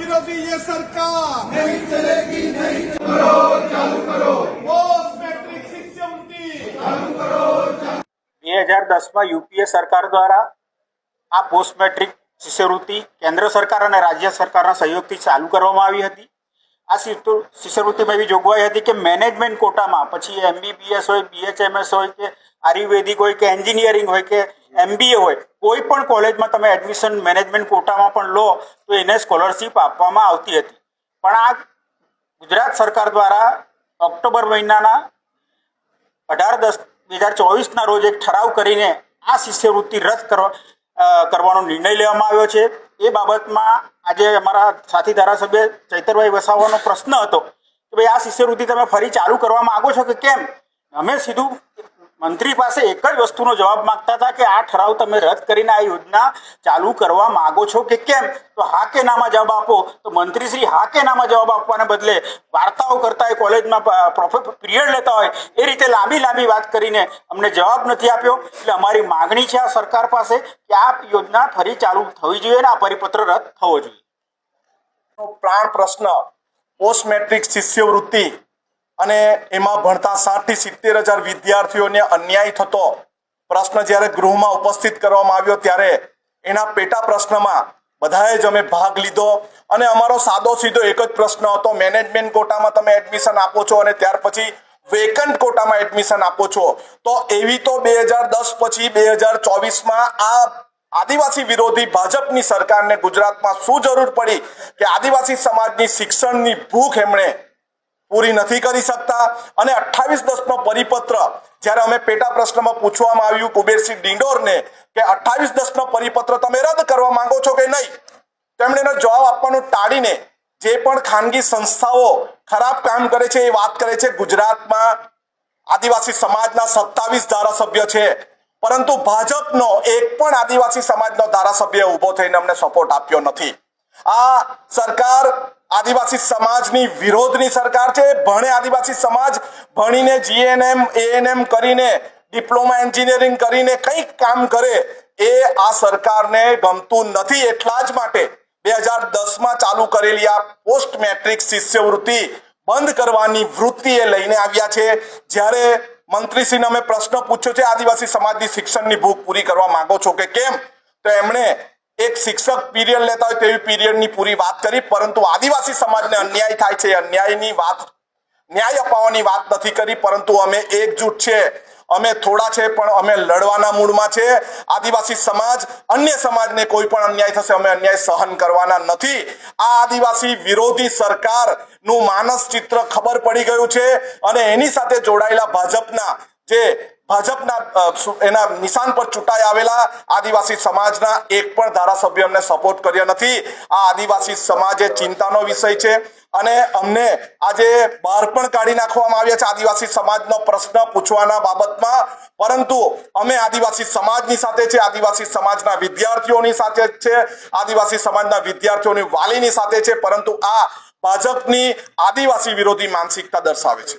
चलेगी ये सरकार नहीं चलेगी नहीं करो चालू करो पोस्ट मैट्रिक शिष्यवृत्ति બે હજાર દસમાં યુપીએ સરકાર દ્વારા આ પોસ્ટ મેટ્રિક શિષ્યવૃત્તિ કેન્દ્ર સરકાર અને રાજ્ય સરકારના સહયોગથી ચાલુ કરવામાં આવી હતી આ શિષ્ય- શિષ્યવૃત્તિમાં એવી જોગવાઈ હતી કે મેનેજમેન્ટ કોટામાં પછી એમબીબીએસ હોય બીએચએમએસ હોય કે આયુર્વેદિક હોય કે એન્જિનિયરિંગ હોય કે એમબીએ હોય, કોઈ પણ કોલેજમાં તમે એડમિશન મેનેજમેન્ટ કોટામાં પણ લો, તો એને સ્કોલરશીપ આપવામાં આવતી હતી. પણ આ ગુજરાત સરકાર દ્વારા ઓક્ટોબર મહિનાના અઢાર દસ બે હજાર ચોવીસના રોજ એક ઠરાવ કરીને આ શિષ્યવૃત્તિ રદ કરવા કરવાનો નિર્ણય લેવામાં આવ્યો છે. એ બાબતમાં આજે અમારા સાથી ધારાસભ્ય ચૈતરભાઈ વસાવાનો પ્રશ્ન હતો કે ભાઈ આ શિષ્યવૃત્તિ તમે ફરી ચાલુ કરવા માંગો છો કે કેમ? અમે સીધું મંત્રી પાસે એક જ વસ્તુનો જવાબ માંગતા હતા કે આ ઠરાવ તમે રદ કરીને આ યોજના ચાલુ કરવા માંગો છો કે કેમ? તો હા કે નામાં જવાબ આપો. તો મંત્રીશ્રી હા કે નામાં જવાબ આપવાને બદલે વાર્તાઓ કરતા હોય, કોલેજમાં પિરિયડ લેતા હોય, એ રીતે લાંબી લાંબી વાત કરીને અમને જવાબ નથી આપ્યો. એટલે અમારી માગણી છે આ સરકાર પાસે કે આ યોજના ફરી ચાલુ થવી જોઈએ અને આ પરિપત્ર રદ થવો જોઈએ. પ્રાણ પ્રશ્ન પોસ્ટ મેટ્રિક શિષ્યવૃત્તિ અને એમાં ભણતા સાઠથી સિત્તેર હજાર વિદ્યાર્થીઓને અન્યાય થતો પ્રશ્ન જ્યારે ગૃહમાં ઉપસ્થિત કરવામાં આવ્યો ત્યારે એના પેટા પ્રશ્નમાં બધાએ જ અમે ભાગ લીધો અને અમારો સાદો સીધો એક જ પ્રશ્ન હતો, મેનેજમેન્ટ કોટામાં તમે એડમિશન આપો છો અને ત્યાર પછી વેકન્ટ કોટામાં એડમિશન આપો છો? તો એવી તો બે હજાર દસ પછી બે હજાર ચોવીસમાં આ આદિવાસી વિરોધી ભાજપની સરકારને ગુજરાતમાં શું જરૂર પડી કે આદિવાસી સમાજની શિક્ષણની ભૂખ એમણે પૂરી નથી કરી શકતા. અને અઠ્ઠાવીસ દસનો પરિપત્ર, જ્યારે અમે પેટા પ્રશ્નમાં પૂછવામાં આવ્યું કુબેરસિંહ ડિંડોરને કે અઠ્ઠાવીસ દસનો પરિપત્ર તમે રદ કરવા માંગો છો કે નહીં? તેમણે એનો જવાબ આપવાનું ટાળીને જે પણ ખાનગી સંસ્થાઓ ખરાબ કામ કરે છે એ વાત કરે છે. ગુજરાતમાં આદિવાસી સમાજના સત્તાવીસ ધારાસભ્ય છે. પરંતુ ભાજપનો એક પણ આદિવાસી સમાજનો ધારાસભ્ય ઊભો થઈને અમને સપોર્ટ આપ્યો નથી. આ સરકાર આદિવાસી સમાજની વિરોધની સરકાર છે. ભણે આદિવાસી સમાજ ભણીને જીએનએમ એએનએમ કરીને, ડિપ્લોમા એન્જિનિયરિંગ કરીને કંઈક કામ કરે એ આ સરકારને ગમતું નથી. એટલા જ માટે બે હજાર દસમાં ચાલુ કરેલી આ પોસ્ટ મેટ્રિક શિષ્યવૃત્તિ બંધ કરવાની વૃત્તિ એ લઈને આવ્યા છે. જ્યારે મંત્રીશ્રીને અમે પ્રશ્ન પૂછ્યો છે, આદિવાસી સમાજની શિક્ષણની ભૂખ પૂરી કરવા માંગો છો કે કેમ? તો એમણે એક શિક્ષક પીરિયડ લેતા હોય તેવી પીરિયડની પૂરી વાત કરી, પરંતુ આદિવાસી સમાજને અન્યાય થાય છે. અન્યાયની વાત, ન્યાય અપાવવાની વાત નથી કરી, પરંતુ અમે એકજૂટ છે. અમે થોડા છે, પણ અમે લડવાના મૂડમાં છે. આદિવાસી સમાજ, અન્ય સમાજને કોઈ પણ અન્યાય થશે, અમે અન્યાય સહન કરવાના નથી. આ આદિવાસી વિરોધી સરકારનું માનસ ચિત્ર ખબર પડી ગયું છે અને એની સાથે જોડાયેલા ભાજપના જે ભાજપના એના નિશાન પર ચૂંટાઈ આવેલા આદિવાસી સમાજના એક પણ ધારાસભ્ય અમને સપોર્ટ કર્યો નથી. આ આદિવાસી સમાજ એ ચિંતાનો વિષય છે અને અમને આજે બહાર પણ કાઢી નાખવામાં આવ્યા છે આદિવાસી સમાજનો પ્રશ્ન પૂછવાના બાબતમાં. પરંતુ અમે આદિવાસી સમાજની સાથે છે, આદિવાસી સમાજના વિદ્યાર્થીઓની સાથે છે, આદિવાસી સમાજના વિદ્યાર્થીઓની વાલીની સાથે છે, પરંતુ આ ભાજપની આદિવાસી વિરોધી માનસિકતા દર્શાવે છે.